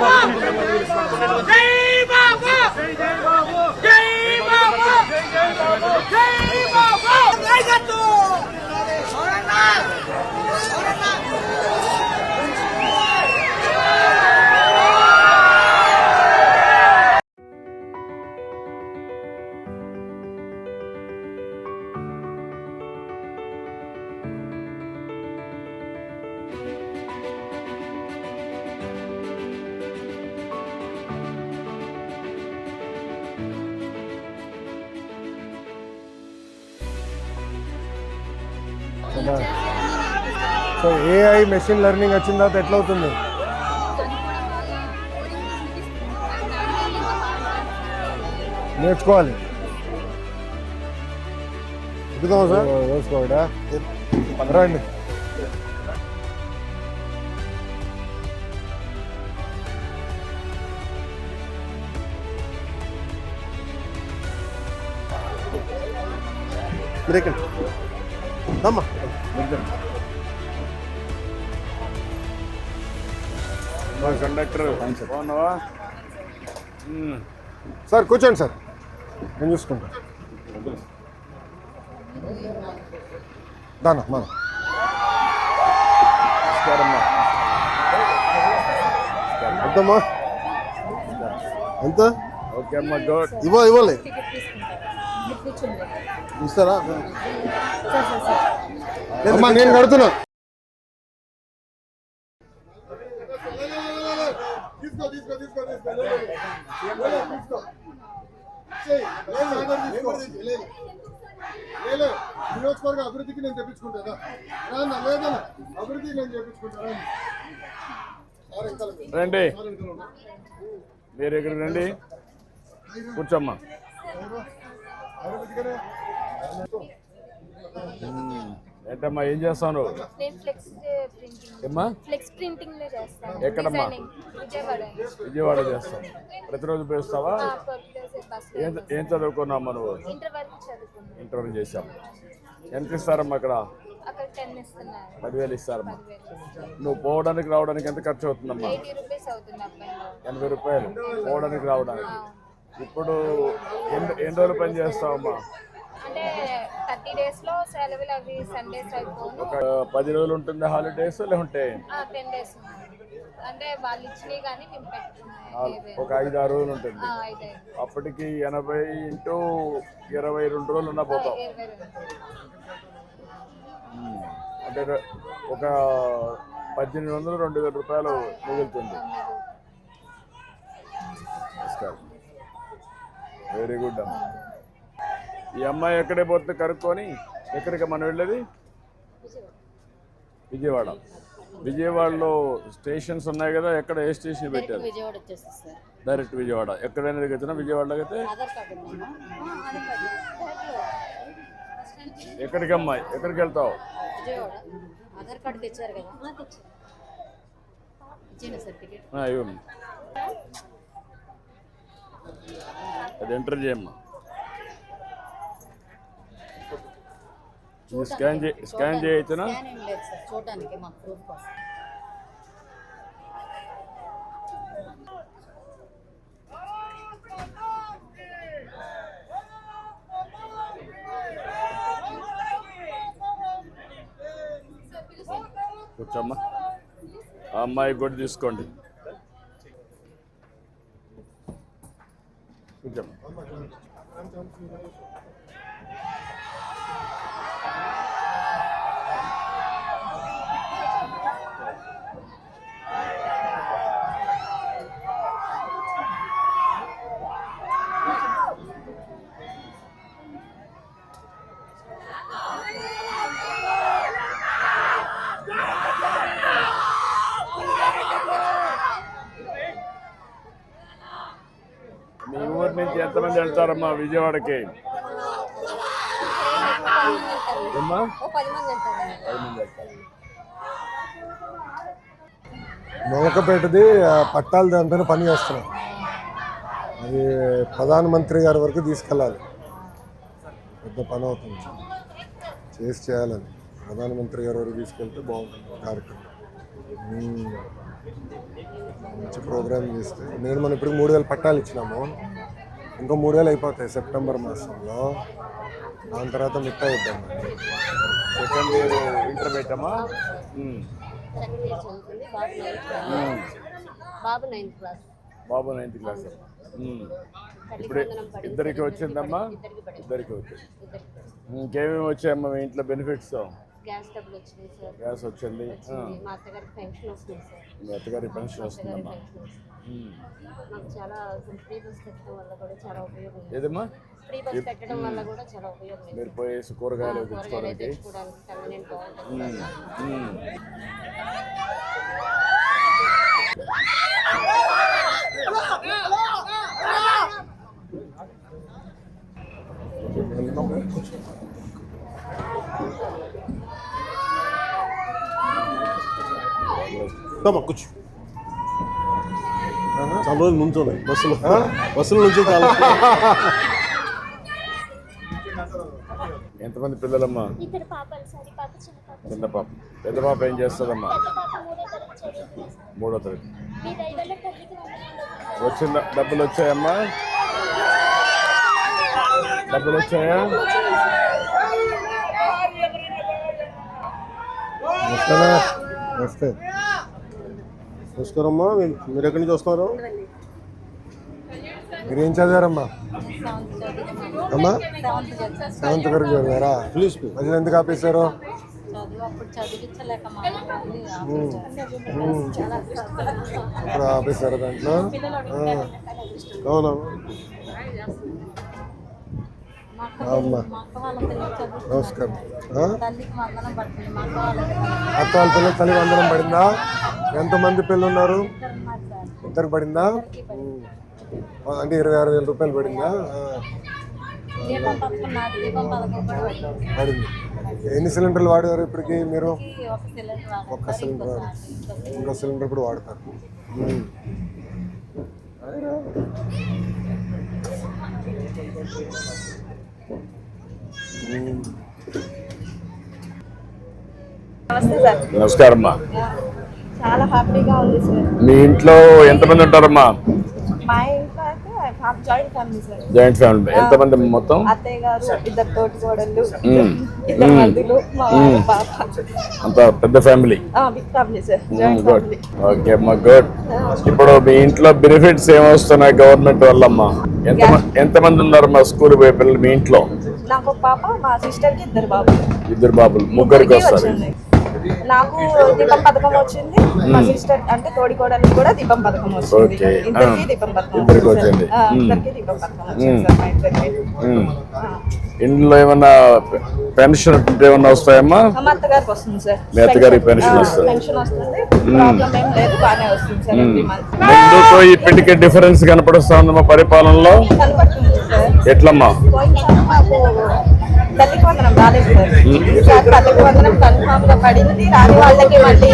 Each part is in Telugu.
Come. So AI machine learning వచ్చిన తర్వాత ఎట్లా అవుతుంది నేర్చుకోవాలి. ఎక్కుదాం సార్? వేసుకోవడా రండి. ఎక్కడ దమ్మా కండక్టర్ బాగున్నావా? సార్ కూర్చోండి సార్. నేను చూసుకుంటా. దానా మన. ఎంతమ్మా ఎంత? ఓకే అమ్మా ఇవ్వ ఇవ్వాలి. ఇస్తారా అమ్మా నేను కడుతున్నా. తీసుకో తీసుకో తీసుకో తీసుకో తీసుకో. నియోజకవర్గ అభివృద్ధికి నేను తెప్పించుకుంటారా రానా లేదన్నా. అభివృద్ధికి నేను ఇంకా రండి. మీరు ఇక్కడ రండి. కూర్చోమ్మా. ఏంటమ్మా ఏం చేస్తాను. ఎక్కడమ్మా? విజయవాడ. చేస్తాం ప్రతిరోజు పేస్తావా ఏం చదువుకున్నామ్మా నువ్వు? ఇంటర్వ్యూ చేశాం ఎంత ఇస్తారమ్మా అక్కడ? పదివేలు ఇస్తారమ్మా. నువ్వు పోవడానికి రావడానికి ఎంత ఖర్చు అవుతుందమ్మా? ఎనభై రూపాయలు. పోవడానికి రావడానికి. ఇప్పుడు ఎన్ని రోజులు పని చేస్తావమ్మా? అంటే థర్టీ డేస్లో సెలవులు అవి సండేస్ అయిపోను. ఒక పది రోజులు ఉంటుంది హాలిడేస్ లేకుంటే? టెన్ డేస్ అంటే వాళ్ళు ఇచ్చినవి కానీ మేము పెట్టుకున్నాయి. ఏవే. ఒక ఐదు ఆరు రోజులు ఉంటుంది. అప్పటికి ఎనభై ఇంటూ ఇరవై రెండు రోజులు ఉన్నా పోతాం అంటే ఒక పద్దెనిమిది వందలు రెండు వేల రూపాయలు మిగులుతుంది. వెరీ గుడ్ అమ్మ. ఈ అమ్మాయి ఎక్కడే పోతే కనుక్కొని ఎక్కడికి మనం వెళ్ళేది? విజయవాడ. విజయవాడలో స్టేషన్స్ ఉన్నాయి కదా ఎక్కడ ఏ స్టేషన్ పెట్టారు? డైరెక్ట్ విజయవాడ. ఎక్కడైనా దిగుతున్నా విజయవాడలోకి అయితే? ఎక్కడికి అమ్మాయి? ఎక్కడికి వెళ్తావు? విజయవాడ ఆధార్ కార్డు తెచ్చారు కదా ఇచ్చేయండి సార్ టికెట్ ఆ, ఇవ్వమ్మ అది ఎంటర్ చేయమ్మా. ఇది స్కాన్ చే స్కాన్ చేయొచ్చునా? చూడడానికి మాకు ప్రూఫ్ కోసం. కూర్చోమ్మా. ఆ అమ్మాయి కూడా తీసుకోండి. ఎంతమంది వెళ్తారమ్మా విజయవాడకి? ఏమ్మా? ఓ పది మంది వెళ్తారు. నొలకపేటది ఆ, పట్టాల దానిపైన పని చేస్తున్నాం. అది ప్రధానమంత్రి గారి వరకు తీసుకెళ్ళాలి. పెద్ద పని అవుతుంది. చేసి చేయాలని. ప్రధానమంత్రి గారి వరకు తీసుకెళ్తే బాగుంటుంది కార్యక్రమం. మంచి ప్రోగ్రామ్ చేస్తే. నేను మనం ఇప్పుడు మూడు వేలు పట్టాలు ఇచ్చినాము. ఇంకో మూడు వేలు అయిపోతాయి సెప్టెంబర్ మాసంలో. దాని తర్వాత మిగతా ఇద్దాం సెకండ్ ఇయర్ ఇంటర్ పెట్టామా ఉమ్. సెకండ్ ఇయర్ చదువుతుంది బాబు నైన్త్ క్లాస్. బాబు నైన్త్ క్లాస్ ఇప్పుడు. ఇద్దరికి వచ్చిందమ్మా? ఇద్దరికి వచ్చింది. ఇంకేమేమి వచ్చాయమ్మా మీ ఇంట్లో బెనిఫిట్స్? గ్యాస్ డబ్బులు వచ్చినాయి సార్. గ్యాస్ వచ్చింది. మా అత్తగారికి పెన్షన్ వస్తుంది సార్. మీ అత్తగారి పెన్షన్ వస్తుందమ్మా. పెన్షన్ వస్తుంది. ఉమ్. మాకు చాలా ఫ్రీ బస్ పెట్టడం వల్ల కూడా చాలా ఉపయోగం ఉంది. ఏదమ్మా? ఫ్రీ బస్ పెట్టడం వల్ల కూడా చాలా ఉపయోగం ఉంది. మీరు పోయేసి కూరగాయలు కూరగాయలు తెచ్చుకోవడానికి? తెచ్చుకోవడానికి దమ్మా కూర్చో చాలా రోజులు నుంచోలే బస్సులో బస్సులో నుంచి చాలా ఎంతమంది పిల్లలమ్మా ఇద్దరు పాపలు సార్ ఈ పాప చిన్న పాప చిన్న పాప పెద్ద పాప ఏం చేస్తుందమ్మా మూడో తరగతి వచ్చిన డబ్బులు వచ్చాయమ్మా డబ్బులు వచ్చాయా నమస్తే నమస్తే నమస్కారమ్మా. మీరు మీరు ఎక్కడి నుంచి వస్తున్నారు? మీరు ఏం చదివారమ్మా? అమ్మా? సెవెంత్ వరకు చదివారా? ప్లీజ్ మధ్యలో ఎందుకు ఆపేశారు? ఆపేశారు. దాంట్లో. అవునా? అమ్మా నమస్కారం. ఆ? అక్క వాళ్ళ పిల్లలు తల్లి వందనం పడిందా? ఎంతమంది పిల్లలు ఉన్నారు ఇద్దరు పడిందా? అంటే ఇరవై ఆరు వేల రూపాయలు పడిందా? పడింది. ఎన్ని సిలిండర్లు వాడారు ఇప్పటికి మీరు? ఒక సిలిండర్ ఒక్క సిలిండర్ ఇంకో సిలిండర్ కూడా వాడతారు. ఉమ్. నమస్తే సార్ నమస్కారం అమ్మా చాలా హ్యాపీగా ఉంది సార్. మీ ఇంట్లో ఎంతమంది ఉంటారమ్మా? ఇద్దరు మరుదులు మా వారి పాప. అంత పెద్ద family? Big family sir. Joint good family. Okay అమ్మా గుడ్ ఇప్పుడు మీ ఇంట్లో బెనిఫిట్స్ ఏమొస్తున్నాయి గవర్నమెంట్ వల్ల అమ్మా ఎంత ఎంతమంది ఉన్నారు మా స్కూల్ పోయే పిల్లలు మీ ఇంట్లో? నాకు పాప మా సిస్టర్కి ఇద్దరు బాబు ఇద్దరు బాబులు. ముగ్గురికి వస్తారు. నాకు దీపం పథకం వచ్చింది మా సిస్టర్ అంటే తోడి కోడలికి కూడా దీపం పథకం వచ్చింది. ఇద్దరికి. దీపం పథకం ఇద్దరికి వచ్చింది వచ్చింది. సార్. ఆ. ఇద్దరికి దీపం పథకం వచ్చింది సార్ మా ఇద్దరికి మ్మ్. ఆ. ఇంట్లో ఏమన్నా పెన్షన్ ఏమన్నా వస్తాయమ్మా మా అత్తగారికి వస్తుంది సార్ మీ అత్తగారికి పెన్షన్ ఆ, వస్తుంది. పెన్షన్ వస్తుంది ప్రాబ్లం ఏం లేదు బాగానే వస్తుంది సార్ ఎవ్రీ మంత్ ముందుకు ఇప్పటికే డిఫరెన్స్ కనపడుస్తుందమ్మా పరిపాలనలో కనపడుతుంది సార్ ఎట్లమ్మా మాకు తల్లికి వందనం రాలేదు సార్. తల్లికి వందనం కన్ఫామ్గా పడింది. రాని వాళ్ళకి మళ్ళీ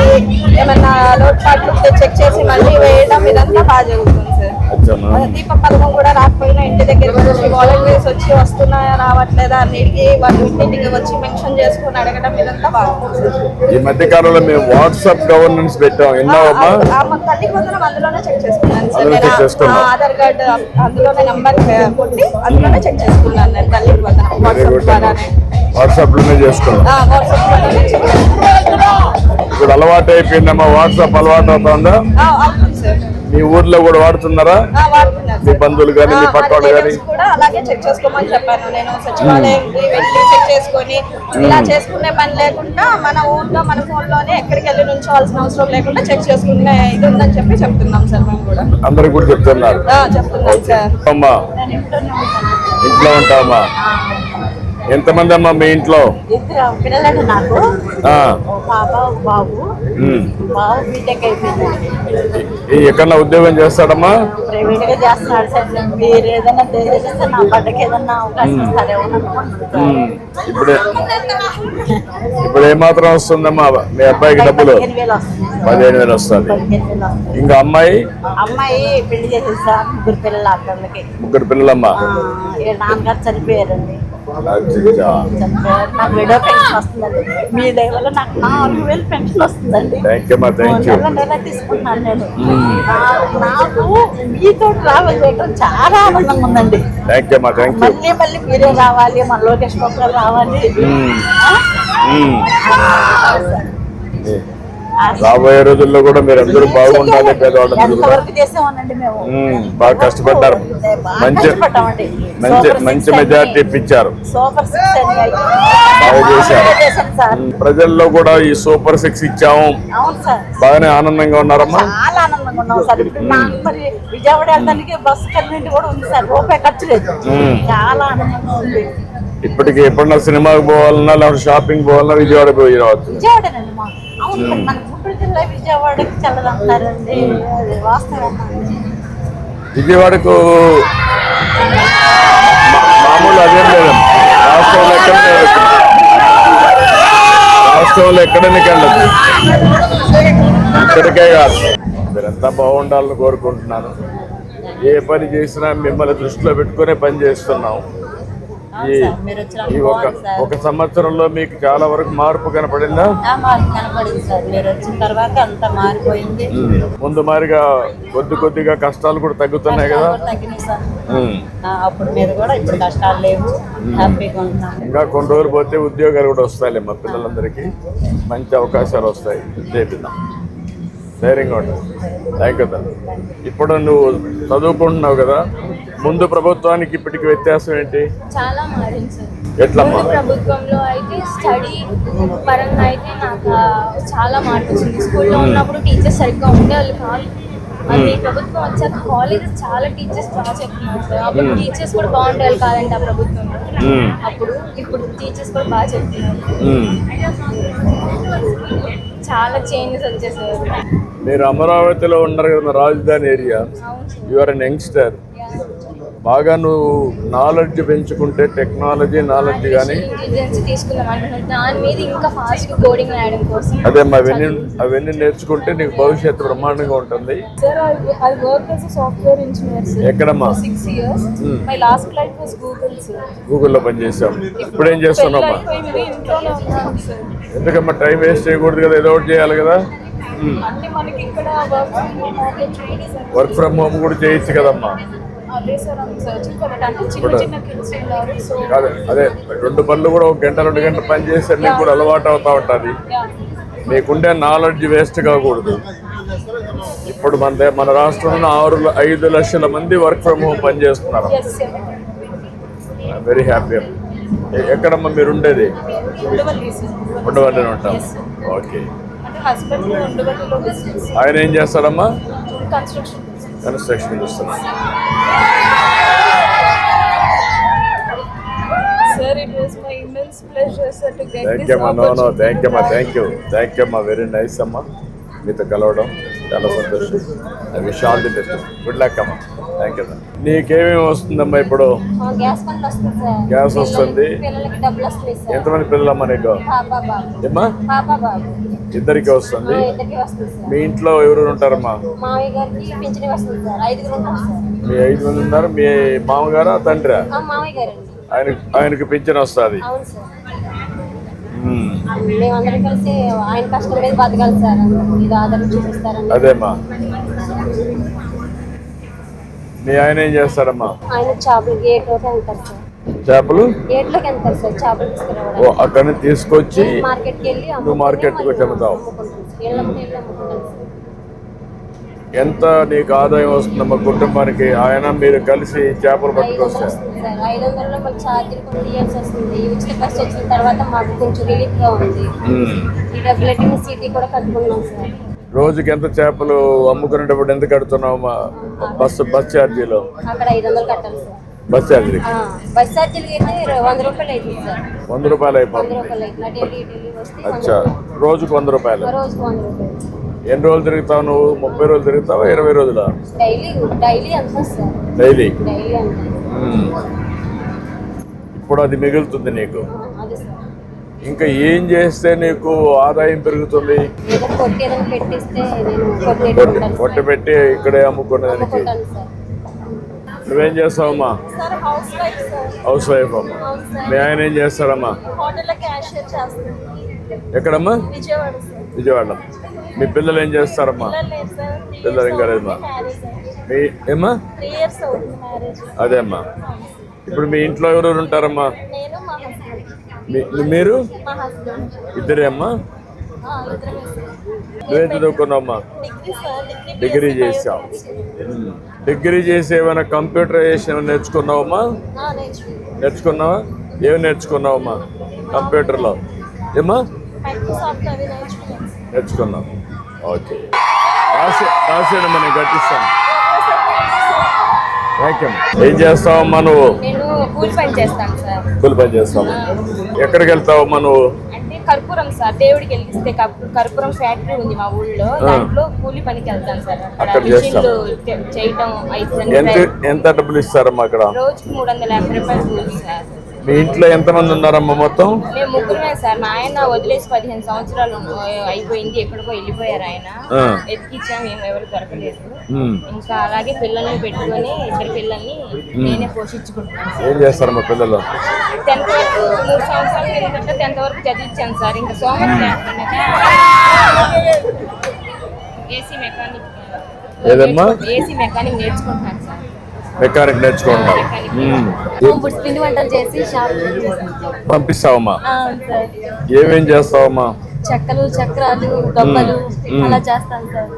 ఏమన్నా లోటుపాట్లు చెక్ చేసి మళ్ళీ వేయడం ఇదంతా బాగా జరుగుతుంది సార్. దీప పథకం కూడా రాకపోయినా ఇంటి దగ్గరికి వచ్చి వాలంటీర్స్ వచ్చి వస్తున్నాయా రావట్లేదా అన్నిటికీ వాళ్ళు ఇంటింటికి వచ్చి మెన్షన్ చేసుకుని అడగడం ఇదంతా బాగుంటుంది. ఈ మధ్య కాలంలో మేము వాట్సాప్ గవర్నెన్స్ పెట్టాం. విన్నావమ్మా తల్లికి వందనం అందులోనే చెక్ చేసుకున్నాను ఆధార్ కార్డు అందులోనే నంబర్ కొట్టి అందులోనే చెక్ చేసుకున్నాను నేను తల్లికి వందనం వాట్సాప్ ద్వారానే. వాట్సాప్లోనే చేసుకున్నాం. ఆ, వాట్సాప్ ద్వారానే చెక్ చేసుకున్నాను. ఇప్పుడు అలవాటు అయిపోయిందమ్మా. వాట్సాప్ అలవాటు అవుతుందా? మీ ఊర్లో కూడా వాడుతున్నారా? మీ. బంధువులు కానీ మీ పక్క వాళ్ళు కానీ కూడా అలాగే చెక్ చేసుకోమని చెప్పాను నేను. సచివాలయంకి వెళ్ళి చెక్ చేసుకొని ఇలా చేసుకునే పని లేకుండా మన ఊర్లో మన ఫోన్లోనే ఎక్కడికి వెళ్ళి అవసరం లేకుండా చెక్ చేసుకునే ఇది ఉందని చెప్పి చెప్తున్నాం సార్ మేము కూడా. అందరికి కూడా చెప్తున్నారు. చెప్తున్నాం సార్. అమ్మా. ఇంట్లో ఉంటావమ్మా ఎంతమంది అమ్మా మీ ఇంట్లో? పిల్లలు నాకు. బాబు. ఉమ్. బాబు బీటెక్ అయిపోయింది. ఈ ఎక్కడన్నా ఉద్యోగం చేస్తాడమ్మా? ప్రైవేట్గా చేస్తున్నాడు సార్. మీరు ఏదైనా తెలియజేస్తే నా పడ్డకి ఏదన్నా అవకాశం ఇస్తారేమో అనుకుంటున్నాను ఉమ్. ఇప్పుడే ఇప్పుడు ఏమాత్రం వస్తుందమ్మా? మీ అబ్బాయికి డబ్బులు? పదిహేను వేలు వస్తుంది ఇంకా అమ్మాయి? అమ్మాయి పెళ్ళి చేసేసా ముగ్గురు పిల్లలు ముగ్గురు పిల్లలమ్మ? నాన్నగారు చనిపోయారండి. నాకు విడో పెన్షన్ వస్తుందండి. మీ దయ వల్ల నాకు నాలుగు వేలు పెన్షన్ వస్తుందండి. నెల తీసుకుంటున్నాను నేను. నా- నాకు మీతో ట్రావెల్ చేయడం చాలా ఆనందంగా ఉందండి. మళ్ళీ మళ్ళీ మీరే రావాలి మన లోకేష్ బాబు రావాలి. ఆ? ఆ, రాబోయే రోజుల్లో కూడా మీరు అందరూ బాగుండాలి పేదవాళ్ళందరూ. బాగా కష్టపడ్డారు. మంచి. మంచి మంచి మెజారిటీ ఇప్పించారు. బాగా చేశారు. ప్రజల్లో కూడా ఈ సూపర్ సిక్స్ ఇచ్చాము. బాగానే ఆనందంగా ఉన్నారమ్మా. చాలా ఆనందంగా ఉన్నాం సార్. ఇప్పుడు నాకు మరి విజయవాడ వెళ్ళడానికి బస్సు కన్వీనెంట్ కూడా ఉంది సార్. రూపాయి ఖర్చు లేదు. మ్మ్. చాలా ఆనందంగా ఉంది. ఇప్పటికి ఎప్పుడన్నా సినిమాకి పోవాలన్నా లేకపోతే షాపింగ్ పోవాలన్నా విజయవాడ పోయి రావచ్చు. మన గుంటూరు జిల్లా విజయవాడకి చల్లదంటారండి. అది వాస్తవం విజయవాడకు మా- మామూలు అదేం లేదమ్మా రాష్ట్రంలో ఎక్కడ రాష్ట్రంలో ఎక్కడానికి వెళ్ళదు ఇక్కడికే కాదు. మీరంతా బాగుండాలని కోరుకుంటున్నాను. ఏ పని చేసినా మిమ్మల్ని దృష్టిలో పెట్టుకునే పని చేస్తున్నాం. ఈ ఒక ఒక సంవత్సరంలో మీకు చాలా వరకు మార్పు కనపడిందా? మాకు కనపడింది సార్. మీరు వచ్చిన తర్వాత అంత మారిపోయింది. ముందు మారిగా కొద్ది కొద్దిగా కష్టాలు కూడా తగ్గుతున్నాయి కదా? కష్టాలు తగ్గినాయి సార్. ఉమ్. ఆ, అప్పుడు మీద కూడా ఇప్పుడు కష్టాలు లేవు. హ్యాపీగా ఉంటున్నాము ఇంకా కొన్ని రోజులు పోతే ఉద్యోగాలు కూడా వస్తాయిలే మా పిల్లలందరికీ. మంచి అవకాశాలు వస్తాయి. చేపిద్దాం ధైర్యంగా ఉంటుంది థ్యాంక్ యూ ఇప్పుడు నువ్వు చదువుకుంటున్నావు కదా ముందు ప్రభుత్వానికి ఇప్పటికి వ్యత్యాసం ఏంటి? చాలా మారింది సార్ ఎట్లమ్మా ప్రభుత్వంలో అయితే స్టడీ పరంగా అయితే నాకు చాలా మార్పు వచ్చింది. స్కూల్లో ఉన్నప్పుడు టీచర్స్ సరిగ్గా ఉండేవాళ్ళు కాదు. అది ప్రభుత్వం వచ్చాక కాలేజెస్ చాలా టీచర్స్ బాగా చెప్తున్నారు సార్ అప్పుడు టీచర్స్ కూడా బాగుండేవాళ్ళు కాదంట ఆ ప్రభుత్వంలో మ్మ్. అప్పుడు ఇప్పుడు టీచర్స్ కూడా బాగా చెప్తున్నారు. చాలా చేంజెస్ వచ్చేసారు మీరు అమరావతిలో ఉన్నారు కదా రాజధాని area. You are an youngster బాగా నువ్వు నాలెడ్జ్ పెంచుకుంటే టెక్నాలజీ నాలెడ్జ్ కానీ అదే అవన్నీ అవన్నీ నేర్చుకుంటే నీకు భవిష్యత్తు బ్రహ్మాండంగా ఉంటుంది. ఎక్కడమ్మా? గూగుల్లో పనిచేసాం ఇప్పుడు ఏం సార్ ఎందుకమ్మా టైం వేస్ట్ చేయకూడదు కదా ఏదో ఒకటి చేయాలి కదా? వర్క్ ఫ్రమ్ హోమ్ కూడా చేయొచ్చు కదమ్మా. అదే రెండు పనులు కూడా ఒక గంట రెండు గంటలు పని చేస్తే నీకు కూడా అలవాటు అవుతా ఉంటుంది. మీకుండే నాలెడ్జ్ వేస్ట్ కాకూడదు. ఇప్పుడు మన మన రాష్ట్రంలో ఆరు ఐదు లక్షల మంది వర్క్ ఫ్రమ్ హోమ్ పని చేస్తున్నారు. వెరీ హ్యాపీ ఎక్కడమ్మా మీరు ఉండేది ఉండవల్లి ఉంటాం. ఓకే ఆయన ఏం చేస్తాడమ్మా? కన్స్ట్రక్షన్ కన్స్ట్రక్షన్ చూస్తున్నాడు sir it was my immense pleasure sir to get thank you అమ్మా నో నో థ్యాంక్ యూ అమ్మా థ్యాంక్ యూ థ్యాంక్ యూ అమ్మా వెరీ నైస్ అమ్మా మీతో కలవడం చాలా సంతోషం. I wish all the best good luck అమ్మా థ్యాంక్ యూ నీకేమేమి వస్తుందమ్మా ఇప్పుడు? గ్యాస్ వస్తుంది ఎంతమంది పిల్లలమ్మా నీకు? ఏమ్మా? పాప బాబు. ఇద్దరికి వస్తుంది. ఇద్దరికి వస్తుంది సార్ మీ ఇంట్లో ఎవరు ఉంటారమ్మా? మీ ఐదు మంది ఉన్నారు. మీ మామగారా తండ్రా? ఆయన ఆయనకి పింఛన్ వస్తుంది. మేమందరం కలిసి ఆయన కష్టం మీద బతకాలి సార్. ఇది ఆధారం చూపిస్తారని. అదేమ్మా. మీ ఆయన ఏం చేస్తారమ్మా ఆయన చేపలు గేట్లోకి వెళ్తారు సార్. చేపలు? గేట్లోకి వెళ్తారు సార్ చేపలు ఓ తీసుకురావడానికి అక్కడి తీసుకొచ్చి మార్కెట్కి వెళ్ళి నువ్వు మార్కెట్కి వచ్చి అమ్ముతావు ఇళ్ళకి వెళ్ళి అమ్ముకుంటాం సార్ ఎంత నీకు ఆదాయం వస్తుందమ్మా కుటుంబానికి? ఆయన మీరు కలిసి చేపలు పట్టుకొస్తారు వస్తుంది. ఛార్జీలు వస్తుంది రోజుకి ఎంత చేపలు అమ్ముకునేటప్పుడు ఎంత కడుతున్నావు మా బస్సు బస్ ఛార్జీలో? బస్ ఛార్జీ బస్ ఛార్జీలకి అయితే వంద రూపాయలు అవుతుంది సార్. వంద రూపాయలు అయిపోతుంది. అచ్చా. రోజుకు వంద రూపాయలు. ఎన్ని రోజులు తిరుగుతావు నువ్వు? ముప్పై రోజులు తిరుగుతావా? ఇరవై రోజుల? డైలీ ఇప్పుడు అది మిగులుతుంది నీకు. ఇంకా ఏం చేస్తే నీకు ఆదాయం పెరుగుతుంది? కొట్టి పెట్టి ఇక్కడే అమ్ముకునేదానికి. నువ్వేం చేస్తావమ్మా? హౌస్ వైఫ్ అమ్మా. మీ ఆయన ఏం చేస్తాడమ్మా? ఎక్కడమ్మా? విజయవాడ మీ పిల్లలు ఏం చేస్తారమ్మా? పిల్లలు ఇంకా లేదమ్మా మీ ఏమ్మా? అదే అమ్మా. ఇప్పుడు మీ ఇంట్లో ఎవరెవరు ఉంటారమ్మా? మీరు? ఇద్దరే అమ్మా? నువ్వేం చదువుకున్నావమ్మా? డిగ్రీ చేసావు. డిగ్రీ చేసి ఏమైనా కంప్యూటరైజేషన్ నేర్చుకున్నావమ్మా? నేర్చుకున్నావా? ఏమి నేర్చుకున్నావమ్మా? కంప్యూటర్లో. నేర్చుకున్నాను నేర్చుకున్నావు. ఓకే. రాసి రాసేయడమ్మా నేను కట్టిస్తాను ఏం చేస్తావమ్మా నువ్వు? నేను కూలి పని చేస్తాను సార్. కూలి పని చేస్తావు? ఎక్కడికి వెళ్తావమ్మా నువ్వు? అంటే కర్పూరం సార్. దేవుడికి వెలిగిస్తే కర్పూ- కర్పూరం ఫ్యాక్టరీ ఉంది మా ఊళ్ళో. దాంట్లో కూలి పనికి వెళ్తాను సార్. అక్కడ చేయటం ఎంత ఎంత డబ్బులు ఇస్తారమ్మా అక్కడ? రోజుకి మూడు వందల యాభై రూపాయలు కూలి సార్. మీ ఇంట్లో ఎంతమంది ఉన్నారమ్మా మొత్తం? మేము ముగ్గురమే సార్. మా ఆయన వదిలేసి పదిహేను సంవత్సరాలు అయిపోయింది. ఎక్కడికో వెళ్ళిపోయారు ఆయన. ఆ. ఎత్తికిచ్చాం మేము ఎవరు దొరకలేదు. ఇంకా అలాగే పిల్లల్ని పెట్టుకొని ఇద్దరు పిల్లల్ని నేనే పోషించుకుంటున్నాను ఏం చేస్తారమ్మా పిల్లలు? టెన్త్ వరకు మూడు సంవత్సరాలు కిందట టెన్త్ వరకు చదివించాను సార్. ఇంకా సోమవారం ఏసీ మెకానిక్? ఏసీ మెకానిక్ నేర్చుకుంటున్నాను సార్. మెకానిక్ నేర్చుకుంటున్నావు పిండి వంటలు చేసి పంపిస్తావమ్మా? ఏమేం చేస్తావమ్మా? చెక్కలు చక్రాలు గవ్వలు అలా చేస్తాను సార్.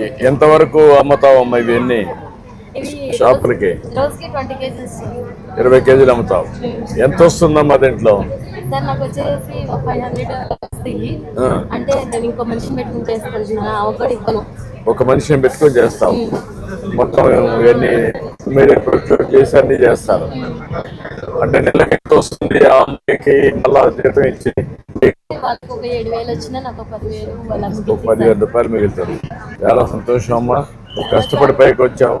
ఎ- ఎంతవరకు అమ్ముతావమ్మా ఇవన్నీ ఇవి షాపులకి? ఇరవై కేజీలు అమ్ముతావు. ఎంత వస్తుందమ్మా దీంట్లో? ఒక మనిషిని పెట్టుకొని చేస్తావు. మొత్తం ఇవన్నీ మీరు ప్రొక్యూర్ చేసి అన్ని చేస్తారు. అంటే నెలకి ఎంత వస్తుంది? ఆ అమ్మాయికి అలా జీతం ఇచ్చి పదివేలు రూపాయలు మిగులుతుంది చాలా సంతోషం అమ్మా. కష్టపడి పైకి వచ్చావు.